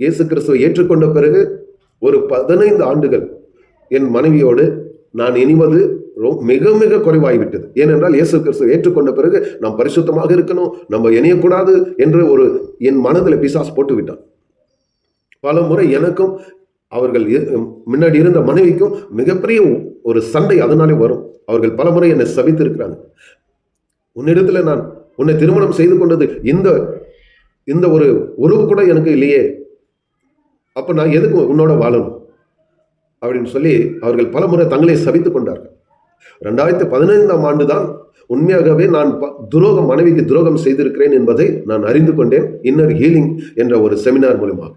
இயேசு கிறிஸ்துவை ஏற்றுக்கொண்ட பிறகு ஒரு பதினைந்து ஆண்டுகள் என் மனைவியோடு நான் இனிவது மிக மிக குறைவாகிவிட்டது ஏனென்றால் இயேசு கிறிஸ்துவை ஏற்றுக்கொண்ட பிறகு நாம் பரிசுத்தமாக இருக்கணும் நம்ம இணையக்கூடாது என்று ஒரு என் மனதில் பிசாஸ் போட்டு விட்டான் பல முறை எனக்கும் அவர்கள் முன்னாடி இருந்த மனைவிக்கும் மிகப்பெரிய ஒரு சண்டை அதனாலே வரும். அவர்கள் பல முறை என்னை சபித்திருக்கிறாங்க. உன்னிடத்துல நான் உன்னை திருமணம் செய்து கொண்டது இந்த இந்த ஒரு உறவு கூட எனக்கு இல்லையே. அப்போ நான் எதுக்கு உன்னோட வாழணும்? அப்படின்னு சொல்லி அவர்கள் பல முறை தங்களை சபித்து கொண்டார்கள். ரெண்டாயிரத்தி பதினைந்தாம் ஆண்டு தான் உண்மையாகவே நான் ப- துரோகம் மனைவிக்கு துரோகம் செய்திருக்கிறேன் என்பதை நான் அறிந்து கொண்டேன். இன்னர் ஹீலிங் என்ற ஒரு செமினார் மூலமாக.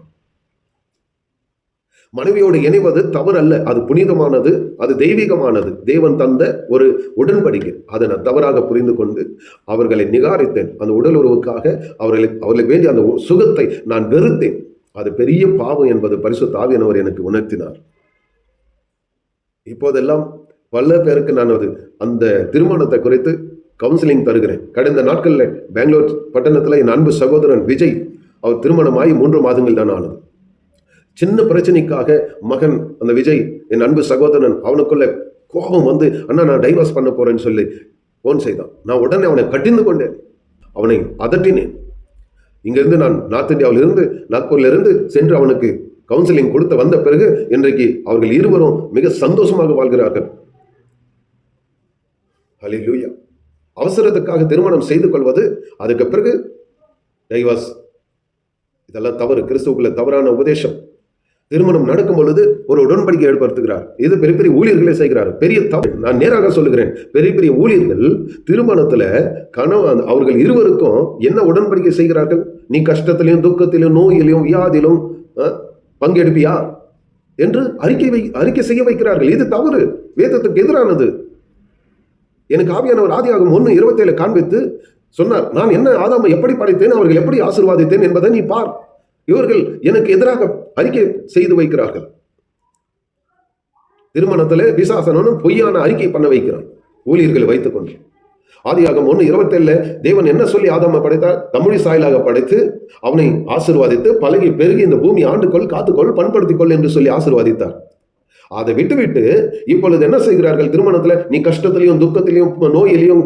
மனைவியோடு இணைவது தவறு அல்ல அது புனிதமானது அது தெய்வீகமானது. தேவன் தந்த ஒரு உடன்படிக்கை. அதை நான் தவறாக புரிந்து கொண்டு அவர்களை நிகாரித்தேன். அந்த உடல் உறவுக்காக அவர்களை அவர்களுக்கு வேண்டிய அந்த சுகத்தை நான் வெறுத்தேன். அது பெரிய பாவம் என்பது பரிசு தாவியனவர் எனக்கு உணர்த்தினார். இப்போதெல்லாம் பல பேருக்கு நான் அது அந்த திருமணத்தை குறித்து கவுன்சிலிங் தருகிறேன். கடந்த நாட்களில் பெங்களூர் பட்டணத்தில் என் அன்பு சகோதரன் விஜய் அவர் திருமணமாகி மூன்று மாதங்கள் தான் ஆனது. சின்ன பிரச்சனைக்காக மகன் அந்த விஜய் என் அன்பு சகோதரன் அவனுக்குள்ள கோபம் வந்து அண்ணா நான் டைவர்ஸ் பண்ண போறேன்னு சொல்லி ஃபோன் செய்தான். நான் உடனே அவனை கட்டிந்து கொண்டேன். அவனை அதட்டினேன். இங்கிருந்து நான் நார்த் இந்தியாவில் இருந்து சென்று அவனுக்கு கவுன்சிலிங் கொடுத்து வந்த பிறகு இன்றைக்கு அவர்கள் இருவரும் மிக சந்தோஷமாக வாழ்கிறார்கள். ஹalleluya அவசரத்துக்காக திருமணம் செய்து கொள்வது அதுக்கு பிறகு டைவாஸ் இதெல்லாம் தவறு கிறிஸ்துவுக்குள்ள தவறான உபதேசம். திருமணம் நடக்கும் பொழுது ஒரு உடன்படிக்கை ஏற்படுத்துகிறார். இது பெரிய பெரிய ஊழியர்களே செய்கிறார். பெரிய தவறு. நான் நேராக சொல்லுகிறேன். பெரிய பெரிய ஊழியர்கள் திருமணத்தில் கணவன் அவர்கள் இருவருக்கும் என்ன உடன்படிக்கை செய்கிறார்கள்? நீ கஷ்டத்திலையும் துக்கத்திலும் நோயிலும் வியாதிலும் பங்கெடுப்பியா? என்று அறிக்கை வை அறிக்கை செய்ய வைக்கிறார்கள். இது தவறு. வேதத்துக்கு எதிரானது. எனக்கு ஆவியானவர் ஆதியாகும் ஒன்று இருபத்தேழு காண்பித்து சொன்னார். நான் என்ன ஆதாமை எப்படி படைத்தேன் அவர்கள் எப்படி ஆசீர்வாதித்தேன் என்பதை நீ பார். இவர்கள் எனக்கு எதிராக அறிக்கை செய்து வைக்கிறார்கள். திருமணத்தில் விசாசனனும் பொய்யான அறிக்கை பண்ண வைக்கிறான். ஊழியர்களை வைத்துக்கொண்டு. ஆதியாகம் ஒன்று இருபத்தேழுல தேவன் என்ன சொல்லி ஆதாமை படைத்தார்? தமிழி சாயலாக படைத்து அவனை ஆசிர்வாதித்து பழகி பெருகி இந்த பூமி ஆண்டுகொள் காத்துக்கொள் பண்படுத்திக்கொள் என்று சொல்லி ஆசிர்வாதித்தார். அதை விட்டுவிட்டு இப்பொழுது என்ன செய்கிறார்கள் திருமணத்துல? நீ கஷ்டத்திலையும் துக்கத்திலையும் நோயிலையும்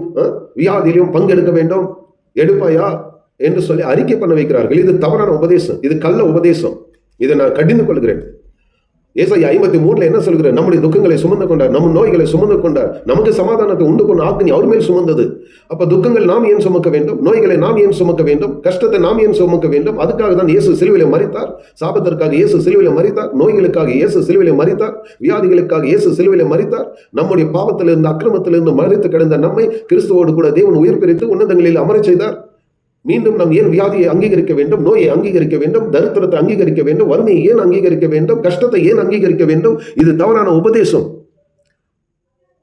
வியாதியிலையும் பங்கெடுக்க வேண்டும். எடுப்பாயா? என்று சொல்லி அறிக்கை பண்ண வைக்கிறார்கள். இது தவறான உபதேசம். இது கள்ள உபதேசம். இதை நான் கடிந்து கொள்கிறேன். ஏசாய் ஐம்பத்தி மூணுல என்ன சொல்கிறார்? நம்முடைய துக்கங்களை சுமந்து கொண்டார் நம் நோய்களை சுமந்து கொண்டார் நமக்கு சமாதானத்தை உண்டு கொண்ட ஆக்னி அவர் மேல் சுமந்தது. அப்ப துக்கங்கள் நாம் ஏன் சுமக்க வேண்டும்? நோய்களை நாம் ஏன் சுமக்க வேண்டும்? கஷ்டத்தை நாம் ஏன் சுமக்க வேண்டும்? அதுக்காக தான் இயேசு சிலுவையில் மறித்தார் சாபத்திற்காக இயேசு சிலுவையில் மறித்தார் நோய்களுக்காக இயேசு சிலுவிலை மறித்தார் வியாதிகளுக்காக இயேசு சிலுவையில் மறித்தார் நம்முடைய பாவத்திலிருந்து அக்கிரமத்திலிருந்து மறித்து கிடந்த நம்மை கிறிஸ்துவோடு கூட தேவன் உயிர் பிரித்து உன்னதங்களில் அமரச் செய்தார். மீண்டும் நாம் ஏன் வியாதியை அங்கீகரிக்க வேண்டும் நோயை அங்கீகரிக்க வேண்டும் தரித்திரத்தை அங்கீகரிக்க வேண்டும் வறுமையை ஏன் அங்கீகரிக்க வேண்டும் கஷ்டத்தை ஏன் அங்கீகரிக்க வேண்டும்? இது தவறான உபதேசம்.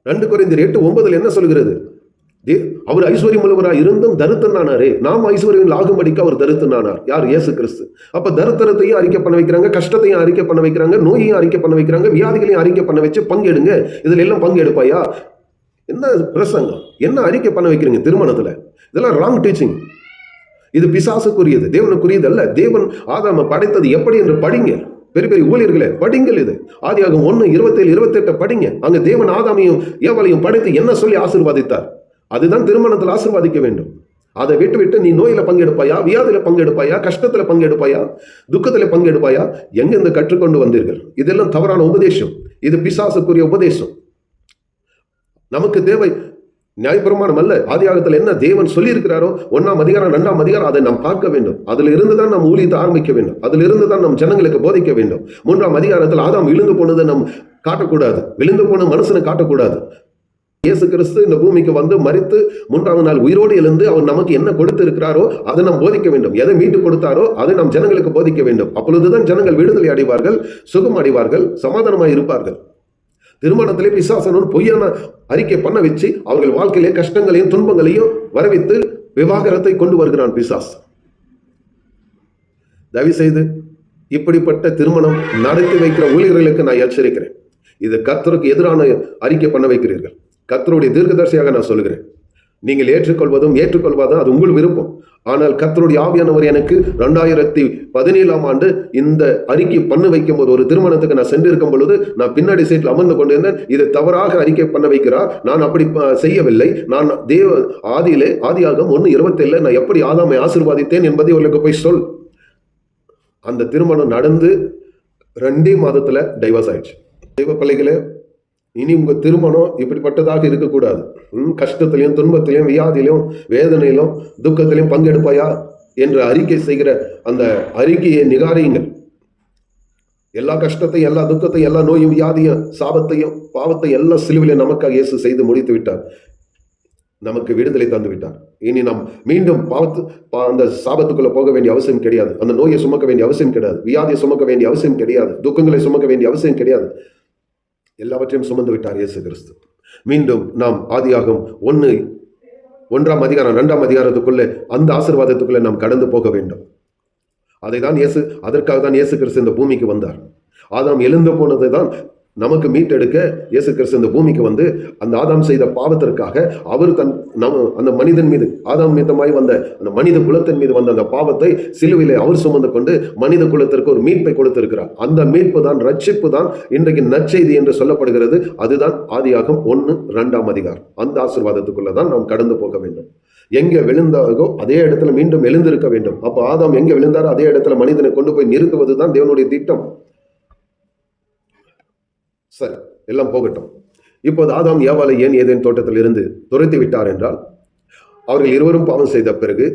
ரெண்டு குறைந்த எட்டு ஒன்பதுல என்ன சொல்கிறது? தே- அவர் ஐஸ்வர்யம் உள்ளவராய் இருந்தும் தருத்தனானாரே நாம் ஐஸ்வர்யம் ஆகும்படிக்கு அவர் தருத்தனானார் யார்? இயேசு கிறிஸ்து. அப்ப தருத்தரத்தையும் அறிக்கை பண்ண வைக்கிறாங்க கஷ்டத்தையும் அறிக்கை பண்ண வைக்கிறாங்க நோயையும் அறிக்கை பண்ண வைக்கிறாங்க வியாதிகளையும் அறிக்கை பண்ண வச்சு பங்கெடுங்க. இதுல எல்லாம் பங்கெடுப்பாயா? என்ன பிரசங்கம்? என்ன அறிக்கை பண்ண வைக்கிறீங்க திருமணத்துல? இதெல்லாம் ராங் டீச்சிங் இது பிசாசுக்குரியது. தேவனுக்குரியது அல்ல தேவன் ஆதாம படைத்தது எப்படி என்று படிங்க. பெரிய பெரிய ஊழியர்களே படிங்கள் இது. ஆதியாகும் ஒன்று இருபத்தேழு இருபத்தெட்டை படிங்க. அங்கே தேவன் ஆதாமையும் ஏவலையும் படைத்து என்ன சொல்லி ஆசீர்வாதித்தார்? அதுதான் திருமணத்தில் ஆசீர்வாதிக்க வேண்டும். அதை விட்டு விட்டு நீ நோயில் பங்கெடுப்பாயா? வியாதியில பங்கெடுப்பாயா? கஷ்டத்துல பங்கெடுப்பாயா? துக்கத்துல பங்கெடுப்பாயா? எங்கெந்த கற்றுக்கொண்டு வந்தீர்கள்? இதெல்லாம் தவறான உபதேசம். இது பிசாசுக்குரிய உபதேசம். நமக்கு தேவை நியாயப்பிரமாணம் அல்ல ஆதியாகத்தில் என்ன தேவன் சொல்லியிருக்கிறாரோ ஒன்னாம் அதிகாரம் ரெண்டாம் அதிகாரம் அதை நாம் பார்க்க வேண்டும். அதில் இருந்து தான் நம் ஊழியத்தை ஆரம்பிக்க வேண்டும். அதில் இருந்து தான் நம் ஜனங்களுக்கு போதிக்க வேண்டும். மூன்றாம் அதிகாரத்தில் ஆதாம் விழுந்து போனதை நம் காட்டக்கூடாது. விழுந்து போன மனுஷனை காட்டக்கூடாது. இயேசு கிறிஸ்து இந்த பூமிக்கு வந்து மறித்து மூன்றாவது நாள் உயிரோடு எழுந்து அவர் நமக்கு என்ன கொடுத்து இருக்கிறாரோ அதை நாம் போதிக்க வேண்டும். எதை மீட்டு கொடுத்தாரோ அதை நாம் ஜனங்களுக்கு போதிக்க வேண்டும். அப்பொழுதுதான் ஜனங்கள் விடுதலை அடைவார்கள் சுகம் அடைவார்கள் சமாதானமாக இருப்பார்கள். திருமணத்திலே பிசாசனோடு பொய்யான அறிக்கை பண்ண வச்சு அவர்கள் வாழ்க்கையிலே கஷ்டங்களையும் துன்பங்களையும் வரவித்து விவாகரத்தை கொண்டு வருகிறான் பிசாஸ். தயவு செய்து இப்படிப்பட்ட திருமணம் நடத்தி வைக்கிற ஊழியர்களுக்கு நான் எச்சரிக்கிறேன். இது கத்தருக்கு எதிரான அறிக்கை பண்ண வைக்கிறீர்கள். கத்தருடைய தீர்க்கதர்சியாக நான் சொல்லுகிறேன். நீங்கள் ஏற்றுக்கொள்வதும் ஏற்றுக்கொள்வதும் அது உங்கள் விருப்பம். ஆனால் கர்த்தருடைய ஆவியானவர் எனக்கு ரெண்டாயிரத்தி பதினேழாம் ஆண்டு இந்த அறிக்கை பண்ண வைக்கும் போது ஒரு திருமணத்துக்கு நான் சென்றிருக்கும் பொழுது நான் பின்னாடி சீட்டில் அமர்ந்து கொண்டிருந்தேன். இது தவறாக அறிக்கை பண்ண வைக்கிறார். நான் அப்படி செய்யவில்லை. நான் தேவ ஆதியிலே ஆதியாகம் ஒன்று இருபத்தேழு நான் எப்படி ஆதாமை ஆசீர்வாதித்தேன் என்பதை இவர்களுக்கு போய் சொல். அந்த திருமணம் நடந்து ரெண்டே மாதத்தில் டைவர்ஸ் ஆயிடுச்சு. தெய்வ பிள்ளைகளே இனி உங்கள் திருமணம் இப்படிப்பட்டதாக இருக்கக்கூடாது. ம், கஷ்டத்திலையும் துன்பத்திலையும் வியாதியிலும் வேதனையிலும் துக்கத்திலையும் பங்கெடுப்பாயா என்று அறிக்கை செய்கிற அந்த அறிக்கையை நிகாரியுங்கள். எல்லா கஷ்டத்தையும் எல்லா துக்கத்தையும் எல்லா நோயும் வியாதியும் சாபத்தையும் பாவத்தையும் எல்லாம் சிலுவிலையும் நமக்காக இயேசு செய்து முடித்து விட்டார். நமக்கு விடுதலை தந்து விட்டார். இனி நாம் மீண்டும் பாவத்து பா- அந்த சாபத்துக்குள்ளே போக வேண்டிய அவசியம் கிடையாது. அந்த நோயை சுமக்க வேண்டிய அவசியம் கிடையாது. வியாதியை சுமக்க வேண்டிய அவசியம் கிடையாது. துக்கங்களை சுமக்க வேண்டிய அவசியம் கிடையாது. எல்லாவற்றையும் சுமந்து விட்டார் இயேசு கிறிஸ்து மீண்டும் நாம் ஆதியாகம் ஒன்று ஒன்றாம் அதிகாரம் இரண்டாம் அதிகாரத்துக்குள்ளே அந்த ஆசீர்வாதத்துக்குள்ளே நாம் கடந்து போக வேண்டும். அதை தான் இயேசு அதற்காக தான் இயேசு கிறிஸ்து இந்த பூமிக்கு வந்தார். ஆதாம் எழுந்து போனது தான் நமக்கு மீட்டெடுக்க இயேசு கிறிஸ்து இந்த பூமிக்கு வந்து அந்த ஆதாம் செய்த பாவத்திற்காக அவர் தன் நம் அந்த மனிதன் மீது ஆதாம் மீதமாய் வந்த அந்த மனித குலத்தின் மீது வந்த அந்த பாவத்தை சிலுவிலே அவர் சுமந்து கொண்டு மனித குலத்திற்கு ஒரு மீட்பை கொடுத்திருக்கிறார். அந்த மீட்பு தான் ரட்சிப்பு தான் இன்றைக்கு நற்செய்தி என்று சொல்லப்படுகிறது. அதுதான் ஆதியாகம் ஒன்று ரெண்டாம் அதிகாரம். அந்த ஆசீர்வாதத்துக்குள்ளே தான் நாம் கடந்து போக வேண்டும். எங்கே விழுந்தாகோ அதே இடத்துல மீண்டும் எழுந்திருக்க வேண்டும். அப்போ ஆதாம் எங்கே விழுந்தாரோ அதே இடத்துல மனிதனை கொண்டு போய் நிறுத்துவது தான் தேவனுடைய திட்டம். சரி எல்லாம் போகட்டும். இப்போது ஆதாம் ஏவாலை ஏன் ஏதேன் தோட்டத்தில் இருந்து துரைத்து விட்டார் என்றால் அவர்கள் இருவரும் பாவம் செய்த பிறகு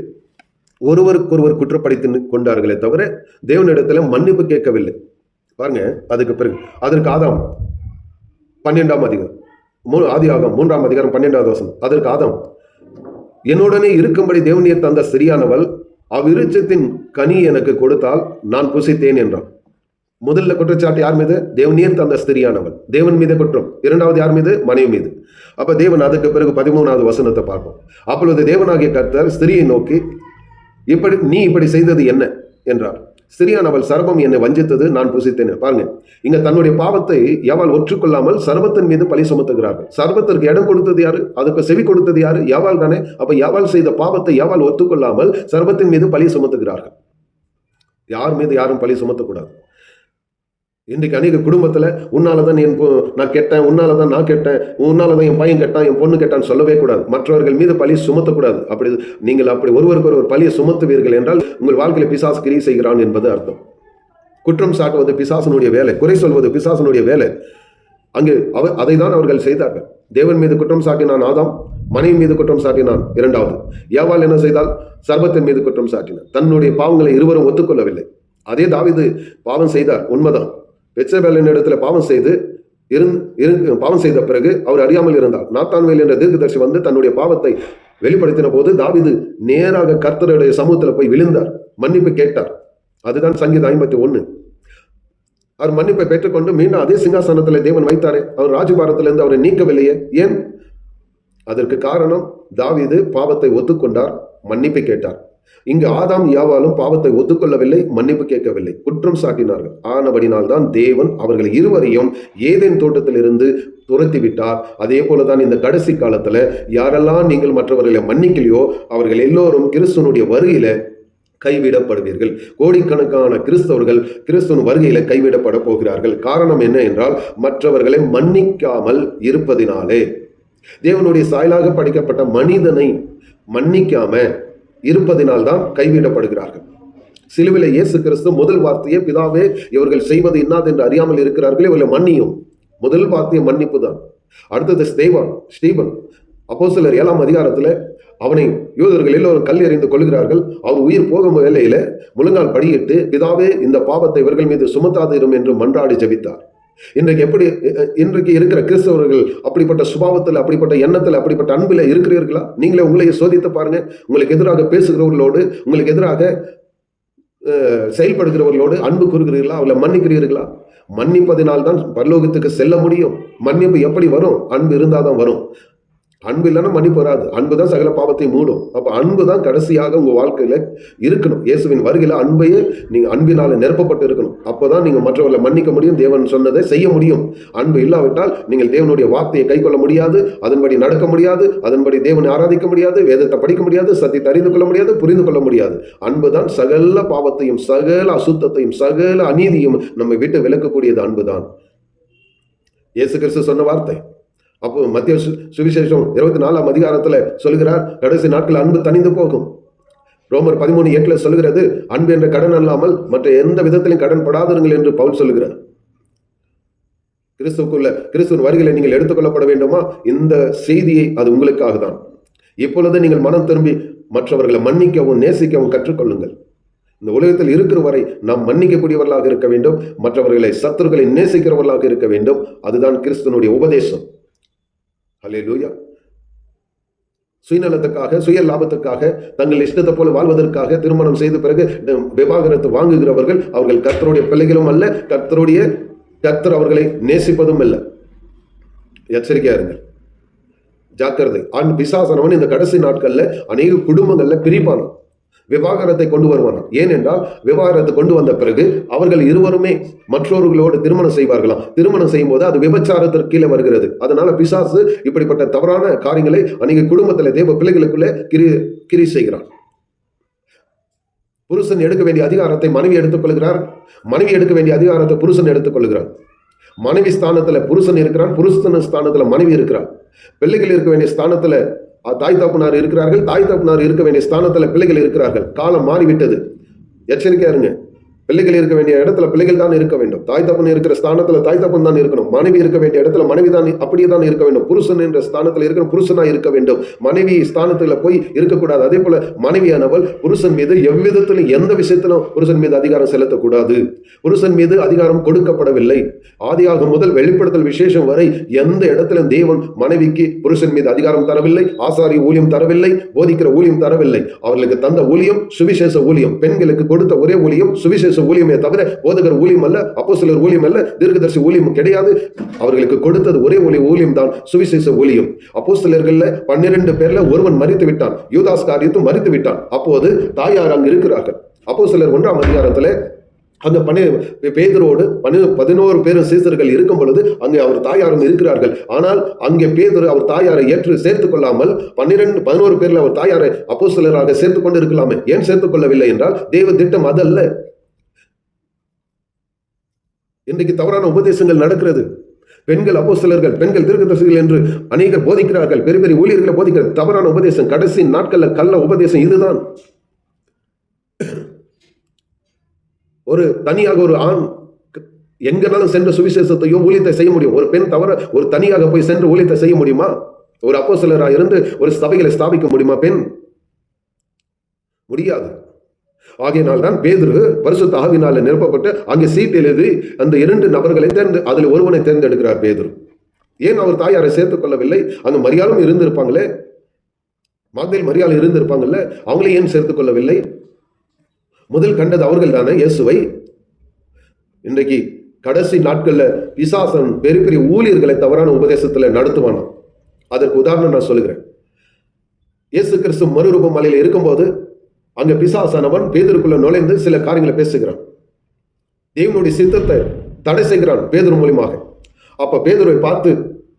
ஒருவருக்கொருவர் குற்றப்படுத்தி கொண்டார்களே தவிர தேவனிடத்தில் மன்னிப்பு கேட்கவில்லை. பாருங்க அதுக்கு பிறகு அதற்கு ஆதாம் பன்னெண்டாம் அதிகாரம் மூ ஆதி ஆகம் மூன்றாம் அதிகாரம் பன்னெண்டாவது வசனம். அதற்கு ஆதாம் என்னுடனே இருக்கும்படி தேவனியர் தந்த சரியானவள் அவ்விருச்சத்தின் கனி எனக்கு கொடுத்தால் நான் புசித்தேன் என்றான். முதல்ல குற்றச்சாட்டு யார் மீது? தேவனியன் தந்த ஸ்திரியானவள் தேவன் மீது குற்றம். இரண்டாவது யார் மீது? மனைவி மீது. அப்போ தேவன் அதுக்கு பிறகு பதிமூணாவது வசனத்தை பார்ப்போம். அப்பொழுது தேவனாகிய கர்த்தர் ஸ்திரியை நோக்கி இப்படி நீ இப்படி செய்தது என்ன? என்றார். ஸ்திரியானவள் சர்பம் என்னை வஞ்சித்தது நான் புசித்தேன். பாருங்க. இங்க தன்னுடைய பாவத்தை எவால் ஒற்றுக்கொள்ளாமல் சர்பத்தின் மீது பழி சுமத்துகிறார்கள். சர்பத்திற்கு இடம் கொடுத்தது யாரு? அதுக்கு செவி கொடுத்தது யாரு? யாவால் தானே? அப்ப யாவால் செய்த பாவத்தை யாவால் ஒத்துக்கொள்ளாமல் சர்பத்தின் மீது பழி சுமத்துகிறார்கள். யார் மீது யாரும் பழி சுமத்தக்கூடாது. இன்றைக்கு அநேக குடும்பத்தில் உன்னால தான் என் பொ- நான் கெட்டேன் உன்னால தான் நான் கெட்டேன் உன்னால தான் என் பையன் கெட்டான் என் பொண்ணு கெட்டான்னு சொல்லவே கூடாது. மற்றவர்கள் மீது பழி சுமத்தக்கூடாது. அப்படி நீங்கள் அப்படி ஒருவருக்கு ஒருவர் பழியை சுமத்துவீர்கள் என்றால் உங்கள் வாழ்க்கையில் பிசாசு கிரி செய்கிறான் என்பது அர்த்தம். குற்றம் சாட்டுவது பிசாசனுடைய வேலை குறை சொல்வது பிசாசனுடைய வேலை. அங்கு அவ அதை தான் அவர்கள் செய்தார்கள். தேவன் மீது குற்றம் சாட்டினான் ஆதாம் மனைவி மீது குற்றம் சாட்டினான். இரண்டாவது ஏவாள் என்ன செய்தால் சர்பத்தின் மீது குற்றம் சாட்டினான். தன்னுடைய பாவங்களை இருவரும் ஒத்துக்கொள்ளவில்லை. அதே தாவிது பாவம் செய்தார். உண்மைதான். பெச்சபேலின் இடத்துல பாவம் செய்து இருந் இரு- பாவம் செய்த பிறகு அவர் அறியாமல் இருந்தார். நாத்தான்வேல் என்ற தீர்க்கதர்சி வந்து தன்னுடைய பாவத்தை வெளிப்படுத்தின போது தாவீது நேராக கர்த்தருடைய சமூகத்தில் போய் விழுந்தார். மன்னிப்பு கேட்டார். அதுதான் சங்கீதம் ஐம்பத்தி ஒன்று அவர் மன்னிப்பை பெற்றுக்கொண்டு மீண்டும் அதே சிங்காசனத்தில் தேவன் வைத்தாரே. அவர் ராஜபாரத்திலிருந்து அவரை நீக்கவில்லையே. ஏன்? அதற்கு காரணம் தாவிது பாவத்தை ஒத்துக்கொண்டார். மன்னிப்பு கேட்டார். இங்கு ஆதாம் யாவாலும் பாவத்தை ஒத்துக்கொள்ளவில்லை மன்னிப்பு கேட்கவில்லை. குற்றம் சாட்டினார்கள். ஆனபடினால் தான் தேவன் அவர்கள் இருவரையும் ஏதேன் தோட்டத்திலிருந்து துரத்தி விட்டார் அதே போலதான் இந்த கடைசி காலத்துல யாரெல்லாம் நீங்கள் மற்றவர்களை மன்னிக்கலையோ அவர்கள் எல்லோரும் கிறிஸ்துவனுடைய வருகையில கைவிடப்படுவீர்கள். கோடிக்கணக்கான கிறிஸ்தவர்கள் கிறிஸ்துவன் வருகையில கைவிடப்பட போகிறார்கள். காரணம் என்ன என்றால் மற்றவர்களை மன்னிக்காமல் இருப்பதினாலே. தேவனுடைய சாயலாக படைக்கப்பட்ட மனிதனை மன்னிக்காம இருப்பதினால்தான் கைவிடப்படுகிறார்கள். சிலுவில இயேசு கிறிஸ்து முதல் வார்த்தையே பிதாவே இவர்கள் செய்வது இன்னாது என்று அறியாமல் இருக்கிறார்களே இவர்களை மன்னியும். முதல் வார்த்தையை மன்னிப்பு தான் அடுத்தது ஸ்தேவான் ஸ்டீபன் அப்போ சிலர் ஏழாம் அதிகாரத்தில் அவனை யூதர்கள் எல்லோரும் கல் எறிந்து கொள்கிறார்கள் அவர் உயிர் போகும் வேலையில முழங்கால் படியிட்டு பிதாவே இந்த பாவத்தை இவர்கள் மீது சுமத்தாதிரும் என்று மன்றாடி ஜபித்தார். இன்றைக்கு எப்படி இன்றைக்கு இருக்கிற கிறிஸ்தவர்கள் அப்படிப்பட்ட சுபாவத்தில் அப்படிப்பட்ட எண்ணத்தில் அப்படிப்பட்ட அன்பில் இருக்கிறீர்களா? நீங்களே உங்களையே சோதித்து பாருங்க. உங்களுக்கு எதிராக பேசுகிறவர்களோடு உங்களுக்கு எதிராக செயல்படுகிறவர்களோடு அன்பு கூறுகிறீர்களா? அவளை மன்னிக்கிறீர்களா? மன்னிப்பதினால் தான் பரலோகத்துக்கு செல்ல முடியும். மன்னிப்பு எப்படி வரும்? அன்பு இருந்தால் தான் வரும். அன்பு இல்லைன்னா மன்னிப்பு வராது. அன்பு தான் சகல பாவத்தை மூடும். அப்போ அன்பு தான் கடைசியாக உங்கள் வாழ்க்கையில் இருக்கணும். இயேசுவின் வருகையில் அன்பையே நீங்கள் அன்பினால நிரப்பப்பட்டு இருக்கணும். அப்போ தான் நீங்கள் மற்றவர்களை மன்னிக்க முடியும். தேவன் சொன்னதை செய்ய முடியும். அன்பு இல்லாவிட்டால் நீங்கள் தேவனுடைய வார்த்தையை கைக்கொள்ள முடியாது. அதன்படி நடக்க முடியாது. அதன்படி தேவனை ஆராதிக்க முடியாது. வேதத்தை படிக்க முடியாது. சத்தியத்தை அறிந்து கொள்ள முடியாது. புரிந்து கொள்ள முடியாது. அன்பு தான் சகல பாவத்தையும் சகல அசுத்தத்தையும் சகல அநீதியும் நம்மை விட்டு விலக்கக்கூடியது அன்பு தான் இயேசு கிறிஸ்து சொன்ன வார்த்தை. அப்போ மத்திய சு- சுவிசேஷம் இருபத்தி நாலாம் அதிகாரத்தில் சொல்லுகிறார் கடைசி நாட்கள் அன்பு தணிந்து போகும். ரோமர் பதிமூணு எட்டில் சொல்கிறது அன்பு என்ற கடன் அல்லாமல் மற்ற எந்த விதத்திலும் கடன் படாதிருங்கள் என்று பவுல் சொல்கிறார் கிறிஸ்துக்குள்ள கிறிஸ்துவின் வருகையில நீங்கள் எடுத்துக்கொள்ளப்பட வேண்டுமா? இந்த செய்தியை அது உங்களுக்காக தான். இப்பொழுது நீங்கள் மனம் திரும்பி மற்றவர்களை மன்னிக்கவும் நேசிக்கவும் கற்றுக்கொள்ளுங்கள். இந்த உலகத்தில் இருக்கிற வரை நாம் மன்னிக்கக்கூடியவர்களாக இருக்க வேண்டும் மற்றவர்களை சத்துருக்களை நேசிக்கிறவர்களாக இருக்க வேண்டும். அதுதான் கிறிஸ்துவனுடைய உபதேசம். ஹalleluya. சுயநலத்துக்காக சுய லாபத்துக்காக தங்கள் இஷ்டத்தை போல வாழ்வதற்காக திருமணம் செய்த பிறகு விவாகரத்து வாங்குகிறவர்கள் அவர்கள் கர்த்தருடைய பிள்ளைகளும் அல்ல கர்த்தருடைய கர்த்தர் அவர்களை நேசிப்பதும் இல்லை எச்சரிக்கையா இருங்கள். ஜாக்கிரதை. ஆண் பிசாசனவன் இந்த கடைசி நாட்கள்ல அநேக குடும்பங்கள்ல பிரிப்பானான் விவாகரத்தை கொண்டு வருவானாம் ஏனென்றால் விவாகரத்தை கொண்டு வந்த பிறகு அவர்கள் இருவருமே மற்றவர்களோடு திருமணம் செய்வார்களாம். திருமணம் செய்யும் போது அது விபச்சாரத்திற்கு கீழே வருகிறது. அதனால பிசாசு இப்படிப்பட்ட தவறான காரியங்களை அன்னைக்கு குடும்பத்தில் தேவ பிள்ளைகளுக்குள்ளே கிரி கிரி செய்கிறான். புருஷன் எடுக்க வேண்டிய அதிகாரத்தை மனைவி எடுத்துக்கொள்கிறார் மனைவி எடுக்க வேண்டிய அதிகாரத்தை புருஷன் எடுத்துக்கொள்கிறான் மனைவி ஸ்தானத்தில் புருஷன் இருக்கிறான் புருஷன் ஸ்தானத்தில் மனைவி இருக்கிறான். பிள்ளைகள் இருக்க வேண்டிய ஸ்தானத்தில் தாய் தப்புனார் இருக்கிறார்கள் தாய் தப்புனார் இருக்க வேண்டிய ஸ்தானத்தில் பிள்ளைகள் இருக்கிறார்கள். காலம் மாறிவிட்டது. எச்சரிக்கையா இருங்க. பிள்ளைகள் இருக்க வேண்டிய இடத்துல பிள்ளைகள் தான் இருக்க வேண்டும். தாய் தப்பன் இருக்கிற ஸ்தானத்துல தாய் தப்பன் தான் இருக்கணும். மனைவி இருக்க வேண்டிய இடத்துல மனைவி தான் அப்படியே தான் இருக்க வேண்டும். புருஷன் என்ற ஸ்தானத்துல இருக்கணும். புருஷனா இருக்க வேண்டும். மனைவி ஸ்தானத்துல போய் இருக்கக்கூடாது. அதே போல மனைவியானவள் புருஷன் மீது எவ்விதத்திலும் எந்த விஷயத்திலும் புருஷன் மீது அதிகாரம் செலுத்தக்கூடாது. புருஷன் மீது அதிகாரம் கொடுக்கப்படவில்லை. ஆதியாக முதல் வெளிப்படுத்தல் விசேஷம் வரை எந்த இடத்திலும் தேவன் மனைவிக்கு புருஷன் மீது அதிகாரம் தரவில்லை. ஆசாரி ஊழியம் தரவில்லை. போதிக்கிற ஊழியம் தரவில்லை. அவர்களுக்கு தந்த ஊழியம் சுவிசேஷ ஊழியம். பெண்களுக்கு கொடுத்த ஒரே ஊழியம் சுவிசேஷ ஊழியமே தவிர போதகர் ஊழியம் அல்ல அப்போ சிலர் ஊழியம் அல்ல தீர்க்கதரிசி ஊழியம் கிடையாது. அவர்களுக்கு கொடுத்தது ஒரே ஒளி ஊழியம் தான் சுவிசேஷ ஊழியம். அப்போஸ்தலர்கள்ல பன்னிரண்டு பேர்ல ஒருவன் மறித்து விட்டான். யூதாஸ் காரியத்தும் மறித்து விட்டான். அப்போது தாயார் அங்கு இருக்கிறார்கள். அப்போ சிலர் ஒன்றாம் அதிகாரத்துல அந்த பனி பேதரோடு பனி பதினோரு பேரும் சீசர்கள் இருக்கும் பொழுது அங்கே அவர் தாயாரும் இருக்கிறார்கள். ஆனால் அங்கே பேதர் அவர் தாயாரை ஏற்று சேர்த்து கொள்ளாமல் பன்னிரண்டு பதினோரு பேரில் அவர் தாயாரை அப்போசிலராக சேர்த்து கொண்டு இருக்கலாமே ஏன் சேர்த்து கொள்ளவில்லை என்றால் தெய்வ திட்டம் அதல்ல. இன்றைக்கு தவறான உபதேசங்கள் நடக்கிறது. பெண்கள் அப்போஸ்தலர்கள் பெண்கள் திருக்கதர்சிகள் என்று அநேகர் போதிக்கிறார்கள். பெரிய பெரிய ஊழியர்களை போதிக்கிறார் தவறான உபதேசம் கடைசி நாட்கள்ல கள்ள உபதேசம் இதுதான். ஒரு தனியாக ஒரு ஆண் எங்கனாலும் சென்று சுவிசேஷத்தையோ ஊழியத்தை செய்ய முடியும்? ஒரு பெண் தவற ஒரு தனியாக போய் சென்று ஊழியத்தை செய்ய முடியுமா? ஒரு அப்போஸ்தலராக இருந்து ஒரு சபைகளை ஸ்தாபிக்க முடியுமா பெண்? முடியாது. ஆகையினால் தான் பேதுரு பரிசுத்த ஆவினால நிரப்பப்பட்டு அங்கே சீட் எழுதி அந்த இரண்டு நபர்களை தேர்ந்து அதில் ஒருவனை தேர்ந்தெடுக்கிறார் பேதுரு. ஏன் அவர் தாயாரை சேர்த்துக் கொள்ளவில்லை? அங்க மரியாளும் இருந்திருப்பாங்களே? மாதையில் மரியாதை இருந்திருப்பாங்கல்ல? அவங்களே ஏன் சேர்த்துக் கொள்ளவில்லை? முதல் கண்டது அவர்கள் தானே இயேசுவை? இன்றைக்கு கடைசி நாட்களில் பிசாசன் பெரிய பெரிய ஊழியர்களை தவறான உபதேசத்தில் நடத்துவானாம். அதற்கு உதாரணம் நான் சொல்லுகிறேன். இயேசு கிறிஸ்து மறுரூப மலையில் இருக்கும்போது அங்க பிசாசானவன் பேதருக்குள்ள நுழைந்து சில காரியங்களை பேசுகிறான். தேவனுடைய சித்தத்தை தடை செய்கிறான் பேதர் மூலியமாக. அப்ப பேதரை பார்த்து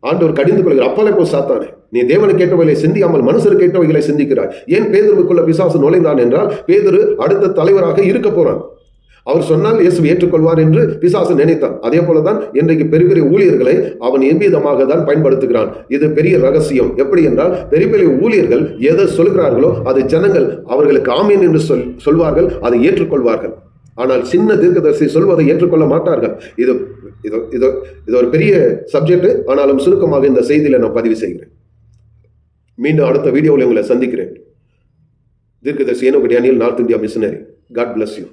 ஆண்டவர் கடிந்து கொள்கிறார். அப்பலே போய் சாத்தானே நீ தேவனை கேட்டவைகளை சிந்தியாமல் மனுஷர் கேட்டவைகளை சிந்திக்கிறாய். ஏன் பேதருக்குள்ள பிசாசு நுழைந்தான் என்றால் பேதரு அடுத்த தலைவராக இருக்க போறான். அவர் சொன்னால் இயேசு ஏற்றுக்கொள்வார் என்று பிசாசு நினைத்தான். அதே போலதான் இன்றைக்கு பெரிய பெரிய ஊழியர்களை அவன் எவ்விதமாக தான் பயன்படுத்துகிறான்? இது பெரிய ரகசியம். எப்படி என்றால் பெரிய பெரிய ஊழியர்கள் எதை சொல்கிறார்களோ அது ஜனங்கள் அவர்களுக்கு ஆமீன் என்று சொல் சொல்வார்கள் அதை ஏற்றுக்கொள்வார்கள். ஆனால் சின்ன தீர்க்கதரிசி சொல்வதை ஏற்றுக்கொள்ள மாட்டார்கள். இது இது இது இது ஒரு பெரிய சப்ஜெக்ட் ஆனாலும் சுருக்கமாக இந்த செய்தியில நான் பதிவு செய்கிறேன். மீண்டும் அடுத்த வீடியோவில் உங்களை சந்திக்கிறேன். தீர்க்கதரிசி ஏனோ Anil north India missionary. God bless you